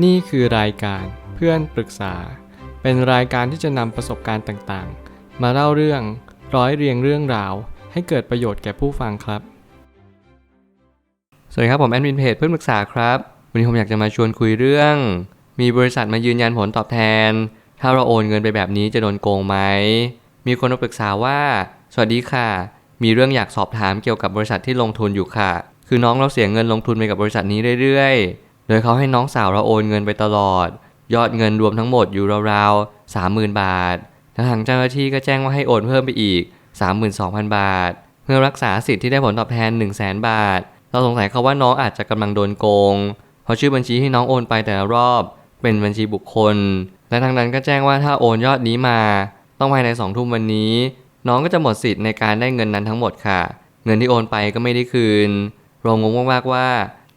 นี่คือรายการเพื่อนปรึกษา เป็นรายการที่จะนำประสบการณ์ต่างๆ มาเล่าเรื่องร้อยเรียงเรื่องราว ให้เกิดประโยชน์แก่ผู้ฟังครับ สวัสดีครับผมแอดมินเพจเพื่อนปรึกษาครับ วันนี้ผมอยากจะมาชวนคุยเรื่อง มีบริษัทมายืนยันผลตอบแทน ถ้าเราโอนเงินไปแบบนี้จะโดนโกงไหม มีคนมาปรึกษาว่า สวัสดีค่ะ มีเรื่องอยากสอบถามเกี่ยวกับบริษัทที่ลงทุนอยู่ค่ะ คือน้องเราเสียเงินลงทุนไปกับบริษัทนี้เรื่อยๆ โดยเขาให้น้องสาวเราโอนเงินไปตลอด ยอดเงินรวมทั้งหมดอยู่ราวๆ30,000บาททางเจ้าหน้าที่ก็แจ้งว่าให้โอนเพิ่มไปอีก 32,000 บาท เพื่อรักษาสิทธิ์ที่ได้ผลตอบแทน 1 0 0 0 0 0 บาท เราสงสัยเขาว่าน้องอาจจะกำลังโดนโกง เพราะชื่อบัญชีที่น้องโอนไปแต่ละรอบ เป็นบัญชีบุคคล และทางนั้นก็แจ้งว่าถ้าโอนยอดนี้มา ต้องภายใน2ทุ่มวันนี้ น้องก็จะหมดสิทธิ์ในการได้เงินนั้นทั้งหมดค่ะ เงินที่โอนไปก็ไม่ได้คืนเรางงมากๆว่า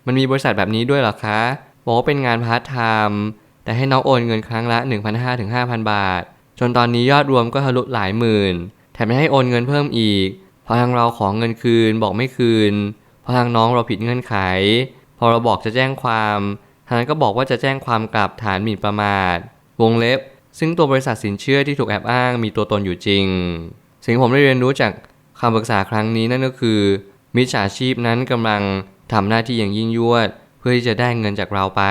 มันมีบริษัทแบบนี้ด้วยหรอคะ บอกว่าเป็นงานพาร์ทไทม์แต่ให้น้องโอนเงินครั้งละ 1,500ถึง5,000 บาท จนตอนนี้ยอดรวมก็ทะลุหลายหมื่น แถมไม่ให้โอนเงินเพิ่มอีก พอทางเราขอเงินคืนบอกไม่คืน พอทางน้องเราผิดเงื่อนไข พอเราบอกจะแจ้งความ ทางนั้นก็บอกว่าจะแจ้งความกลับฐานหมิ่นประมาท วงเล็บ ซึ่งตัวบริษัทสินเชื่อที่ถูกแอบอ้างมีตัวตนอยู่จริง สิ่งผมได้เรียนรู้จากคำปรึกษาครั้งนี้นั่นก็คือ มิจฉาชีพนั้นกำลัง ทำหน้าที่อย่างยิ่งยวด เพื่อที่จะได้เงินจากเราไป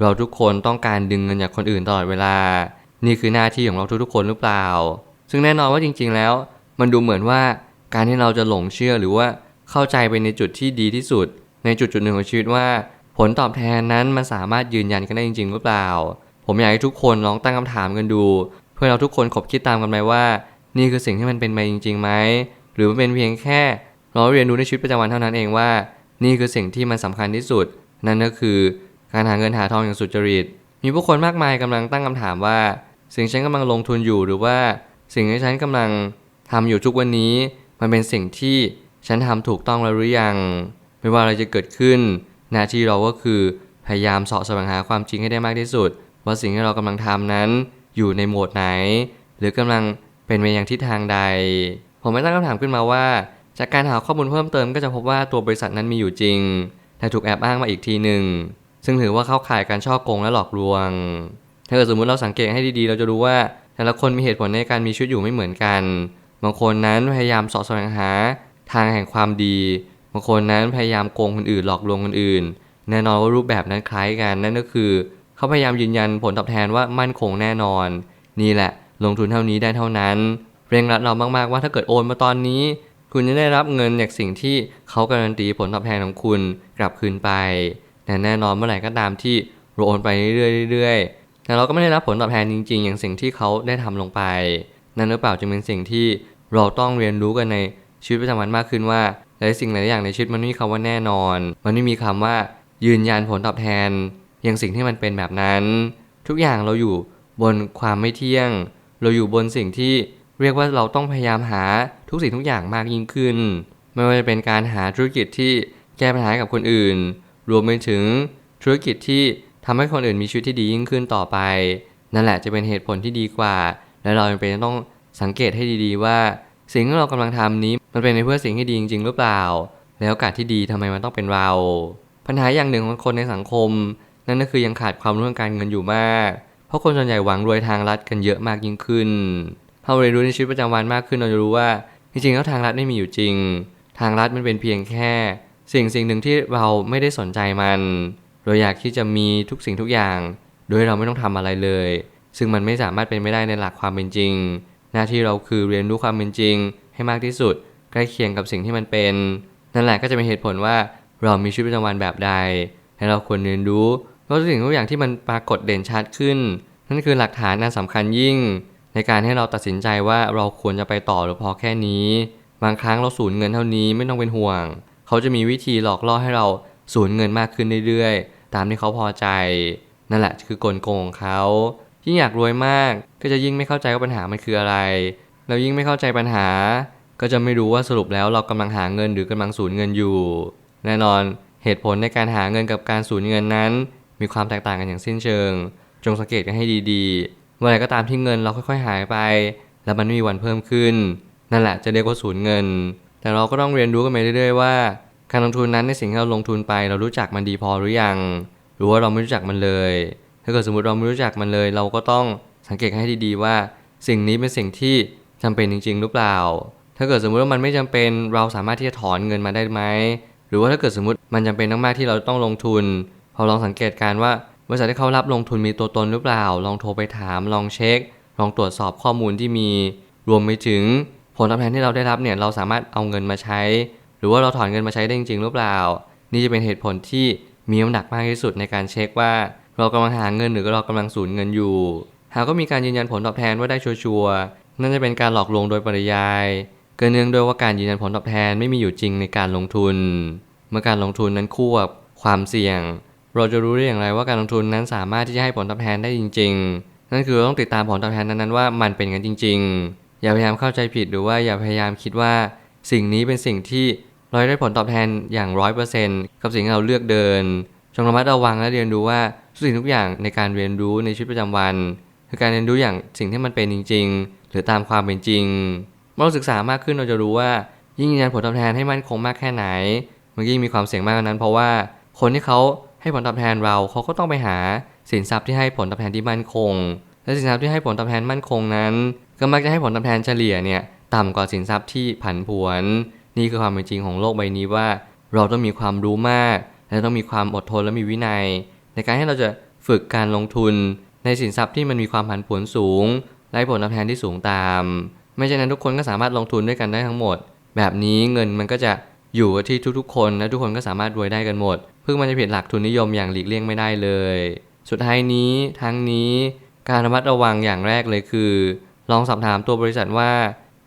เราทุกคนต้องการดึงเงินจากคนอื่นตลอดเวลา นี่คือหน้าที่ของเราทุกๆคนหรือเปล่า ซึ่งแน่นอนว่าจริง ๆ แล้ว มันดูเหมือนว่าการที่เราจะหลงเชื่อหรือว่าเข้าใจไปในจุดที่ดีที่สุด ในจุดจุดหนึ่งของชีวิตว่า ผลตอบแทนนั้นมันสามารถยืนยันกันได้จริง ๆ หรือเปล่า ผมอยากให้ทุกคนลองตั้งคำถามกันดู เพื่อเราทุกคนขบคิดตามกันไปว่า นี่คือสิ่งที่มันเป็นไปจริงๆไหมหรือมันเป็นเพียงแค่ เราเรียนรู้ในชีวิตประจำวันเท่านั้นเองว่า นี่คือสิ่งที่มันสำคัญที่สุด นั่นก็คือการหาเงินหาทองอย่างสุจริต มีผู้คนมากมายกำลังตั้งคำถามว่า สิ่งฉันกำลังลงทุนอยู่หรือว่าสิ่งที่ฉันกำลังทำอยู่ทุกวันนี้ มันเป็นสิ่งที่ฉันทำถูกต้องแล้วหรือยัง ไม่ว่าอะไรจะเกิดขึ้น หน้าที่เราก็คือพยายามสาะแสวงหาความจริงให้ได้มากที่สุด ว่าสิ่งที่เรากำลังทำนั้นอยู่ในโหมดไหน หรือกำลังเป็นไปอย่างทิศทางใด ผมไม่ตั้งคำถามขึ้นมาว่า จากการหาข้อมูลเพิ่มเติมก็จะพบว่าตัวบริษัทนั้นมีอยู่จริง แต่ถูกแอบอ้างมาอีกทีหนึ่ง ซึ่งถือว่าเข้าข่ายการช่อโกงและหลอกลวง ถ้าเกิดสมมุติเราสังเกตให้ดีๆ เราจะรู้ว่า แต่ละคนมีเหตุผลในการมีชีวิตอยู่ไม่เหมือนกัน บางคนนั้นพยายามสาะแสวงหาทางแห่งความดี บางคนนั้นพยายามโกงคนอื่นหลอกลวงคนอื่น แน่นอนว่ารูปแบบนั้นคล้ายกันนั่นก็คือ เขาพยายามยืนยันผลตอบแทนว่ามั่นคงแน่นอน นี่แหละ ลงทุนเท่านี้ได้เท่านั้น เร่งรัดเรามากๆว่าถ้าเกิดโอนมาตอนนี้ คุณจะได้รับเงินจากสิ่งที่เขาการันตีผลตอบแทนของคุณกลับคืนไป แต่แน่นอนเมื่อไหร่ก็ตามที่เราโอนไปเรื่อยๆ แต่เราก็ไม่ได้รับผลตอบแทนจริง ๆ อย่างสิ่งที่เขาได้ทำลงไป นั่นหรือเปล่าจึงเป็นสิ่งที่เราต้องเรียนรู้กันในชีวิตประจำวันมากขึ้นว่าหลายสิ่งหลายอย่างในชีวิตมันไม่มีคำว่าแน่นอน มันไม่มีคำว่ายืนยันผลตอบแทน อย่างสิ่งที่มันเป็นแบบนั้น ทุกอย่างเราอยู่บนความไม่เที่ยง เราอยู่บนสิ่งที่ เรียกว่าเราต้องพยายามหาทุกสิ่งทุกอย่างมากยิ่งขึ้น ไม่ว่าจะเป็นการหาธุรกิจที่แก้ปัญหาให้กับคนอื่น รวมไปถึงธุรกิจที่ทำให้คนอื่นมีชีวิตที่ดียิ่งขึ้นต่อไป นั่นแหละจะเป็นเหตุผลที่ดีกว่า และเราจำเป็นต้องสังเกตให้ดีๆว่า สิ่งที่เรากำลังทำนี้มันเป็นในเพื่อสิ่งที่ดีจริง ๆ หรือเปล่า แล้วโอกาสที่ดีทำไมมันต้องเป็นเรา ปัญหาอย่างหนึ่งของคนในสังคม นั่นก็คือยังขาดความรู้ทางการเงินอยู่มาก เพราะคนส่วนใหญ่หวังรวยทางลัดกันเยอะมากยิ่งขึ้น ถ้าเราเรียนรู้ในชีวิตประจำวันมากขึ้นเราจะรู้ว่า จริงๆแล้วทางลัดไม่มีอยู่จริง ทางลัดมันเป็นเพียงแค่ สิ่งสิ่งหนึ่งที่เราไม่ได้สนใจมัน เราอยากที่จะมีทุกสิ่งทุกอย่าง โดยเราไม่ต้องทำอะไรเลย ซึ่งมันไม่สามารถเป็นไม่ได้ในหลักความเป็นจริง หน้าที่เราคือเรียนรู้ความเป็นจริง ให้มากที่สุด ใกล้เคียงกับสิ่งที่มันเป็น นั่นแหละก็จะเป็นเหตุผลว่าเรามีชีวิตประจำวันแบบใดและเราควรเรียนรู้เพราะสิ่งทุกอย่างที่มันปรากฏเด่นชัดขึ้น นั่นคือหลักฐานอันสำคัญยิ่ง ในการให้เราตัดสินใจว่าเราควรจะไปต่อหรือพอแค่นี้ บางครั้งเราสูญเงินเท่านี้ไม่ต้องเป็นห่วง เขาจะมีวิธีหลอกล่อให้เราสูญเงินมากขึ้นเรื่อยๆ ตามที่เขาพอใจ นั่นแหละคือกลโกงของเขายิ่งอยากรวยมากก็จะยิ่งไม่เข้าใจว่าปัญหามันคืออะไร เรายิ่งไม่เข้าใจปัญหา ก็จะไม่รู้ว่าสรุปแล้วเรากำลังหาเงินหรือกำลังสูญเงินอยู่ แน่นอนเหตุผลในการหาเงินกับการสูญเงินนั้น มีความแตกต่างกันอย่างสิ้นเชิง จงสังเกตกันให้ดีๆ มื่อไหร่ก็ตามที่เงินเราค่อยๆหายไป แล้วมันไม่มีวันเพิ่มขึ้น นั่นแหละจะเรียกว่าสูญเงิน แต่เราก็ต้องเรียนรู้กันไปเรื่อยๆว่า การลงทุนนั้นในสิ่งที่เราลงทุนไป เรารู้จักมันดีพอหรือยังรรือว่าเราไม่รู้จักมันเลย ถ้าเกิดสมมติเราไม่รู้จักมันเลย เราก็ต้องสังเกตให้ดีๆว่า สิ่งนี้เป็นสิ่งที่จำเป็นจริง ๆ หรือเปล่า ถ้าเกิดสมมุติว่ามันไม่จำเป็นเราสามารถที่จะถอนเงินมาได้ไหม หรือว่าถ้าเกิดสมมติมันจำเป็นมากๆที่เราต้องลงทุน พอลองสังเกตการว่า บริษัทที่เขารับลงทุนมีตัวตนหรือเปล่า ลองโทรไปถาม ลองเช็ค ลองตรวจสอบข้อมูลที่มี รวมไปถึงผลตอบแทนที่เราได้รับเนี่ย เราสามารถเอาเงินมาใช้ หรือว่าเราถอนเงินมาใช้ได้จริงหรือเปล่า นี่จะเป็นเหตุผลที่มีน้ำหนักมากที่สุดในการเช็คว่า เรากำลังหาเงินหรือเรากำลังสูญเงินอยู่ หากก็มีการยืนยันผลตอบแทนว่าได้ชัวร์ๆนั่นจะเป็นการหลอกลวงโดยปริยายเกินเนื่องด้วยว่าการยืนยันผลตอบแทนไม่มีอยู่จริงในการลงทุน เมื่อการลงทุนนั้นคู่กับความเสี่ยง เราจะรู้ได้อย่างไรว่าการลงทุนนั้นสามารถที่จะให้ผลตอบแทนได้จริง ๆ นั่นคือต้องติดตามผลตอบแทนนั้นๆว่ามันเป็นกันจริง ๆ อย่าพยายามเข้าใจผิดหรือว่าอย่าพยายามคิดว่า สิ่งนี้เป็นสิ่งที่เราได้ผลตอบแทนอย่างร้อยเปอร์เซ็นต์กับสิ่งที่เราเลือกเดิน จงระมัดระวังและเรียนรู้ว่าทุกสิ่งทุกอย่างในการเรียนรู้ในชีวิตประจำวัน คือการเรียนรู้อย่างสิ่งที่มันเป็นจริง ๆ หรือตามความเป็นจริง เมื่อเราศึกษามากขึ้นเราจะรู้ว่า ยิ่งยืนยันผลตอบแทนให้มั่นคงมากแค่ไหน มันยิ่งมีความเสี่ยงมากกว่านั้น เพราะว่าคนที่เขา ให้ผลตอบแทนเราเขาก็ต้องไปหาสินทรัพย์ที่ให้ผลตอบแทนที่มั่นคง และสินทรัพย์ที่ให้ผลตอบแทนมั่นคงนั้น ก็มักจะให้ผลตอบแทนเฉลี่ยเนี่ยต่ำกว่าสินทรัพย์ที่ผันผวน นี่คือความเป็นจริงของโลกใบนี้ว่า เราต้องมีความรู้มาก และต้องมีความอดทนและมีวินัย ในการให้เราจะฝึกการลงทุน ในสินทรัพย์ที่มันมีความผันผวนสูงและผลตอบแทนที่สูงตาม ไม่เช่นนั้นทุกคนก็สามารถลงทุนด้วยกันได้ทั้งหมด แบบนี้เงินมันก็จะอยู่ที่ทุกๆ คนและทุกคนก็สามารถรวยได้กันหมด เพื่อมันจะผิดหลักทุนนิยมอย่างหลีกเลี่ยงไม่ได้เลย สุดท้ายนี้ทั้งนี้การระมัดระวังอย่างแรกเลยคือ ลองสอบถามตัวบริษัทว่า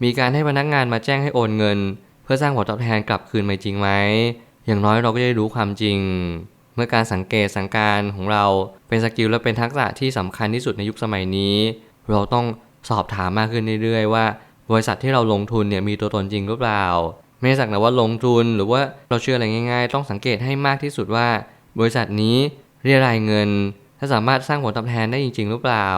มีการให้พนักงานมาแจ้งให้โอนเงิน เพื่อสร้างผลตอบแทนกลับคืนมจริงไหมอย่างน้อยเราก็จะได้รู้ความจริง เมื่อการสังเกตสังการของเราเป็นสกิลและเป็นทักษะที่สำคัญที่สุดในยุคสมัยนี้ เราต้องสอบถามมากขึ้นเรื่อยๆว่า บริษัทที่เราลงทุนเนี่ยมีตัวตนจริงหรือเปล่า ไม่สักแต่ว่าลงทุนหรือว่าเราเชื่ออะไรง่าย ๆ ต้องสังเกตให้มากที่สุดว่า บริษัทนี้เรียรายเงิน ถ้าสามารถสร้างผลตอบแทนได้จริง ๆ หรือเปล่า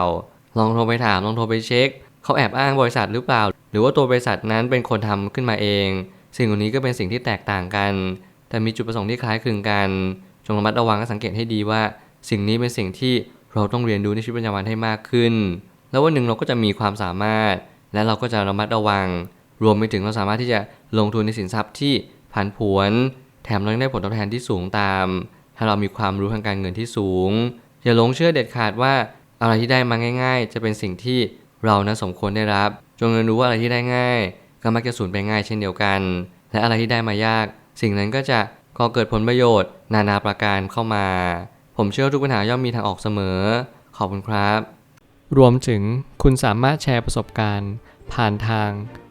ลองโทรไปถามลองโทรไปเช็คเขาแอบอ้างบริษัทหรือเปล่า หรือว่าตัวบริษัทนั้นเป็นคนทำขึ้นมาเอง สิ่งเหล่านี้ก็เป็นสิ่งที่แตกต่างกัน แต่มีจุดประสงค์ที่คล้ายคลึงกันจงระมัดระวังและสังเกตให้ดีว่า สิ่งนี้เป็นสิ่งที่เราต้องเรียนรู้ในชีวิตประจำวันให้มากขึ้น แล้ววันหนึ่งเราก็จะมีความสามารถ และเราก็จะระมัดระวัง รวมไปถึงเราสามารถที่จะลงทุนในสินทรัพย์ที่ผันผวน แถมเรายังได้ผลตอบแทนที่สูงตาม ถ้าเรามีความรู้ทางการเงินที่สูง อย่าหลงเชื่อเด็ดขาดว่าอะไรที่ได้มาง่าย ๆ จะเป็นสิ่งที่เรานั้นสมควรได้รับ จงเรียนรู้ว่าอะไรที่ได้ง่าย ก็มักจะสูญไปง่ายเช่นเดียวกัน และอะไรที่ได้มายาก สิ่งนั้นก็จะก่อเกิดผลประโยชน์ นานาประการเข้ามา ผมเชื่อทุกปัญหาย่อมมีทางออกเสมอ ขอบคุณครับ รวมถึงคุณสามารถแชร์ประสบการณ์ ผ่านทาง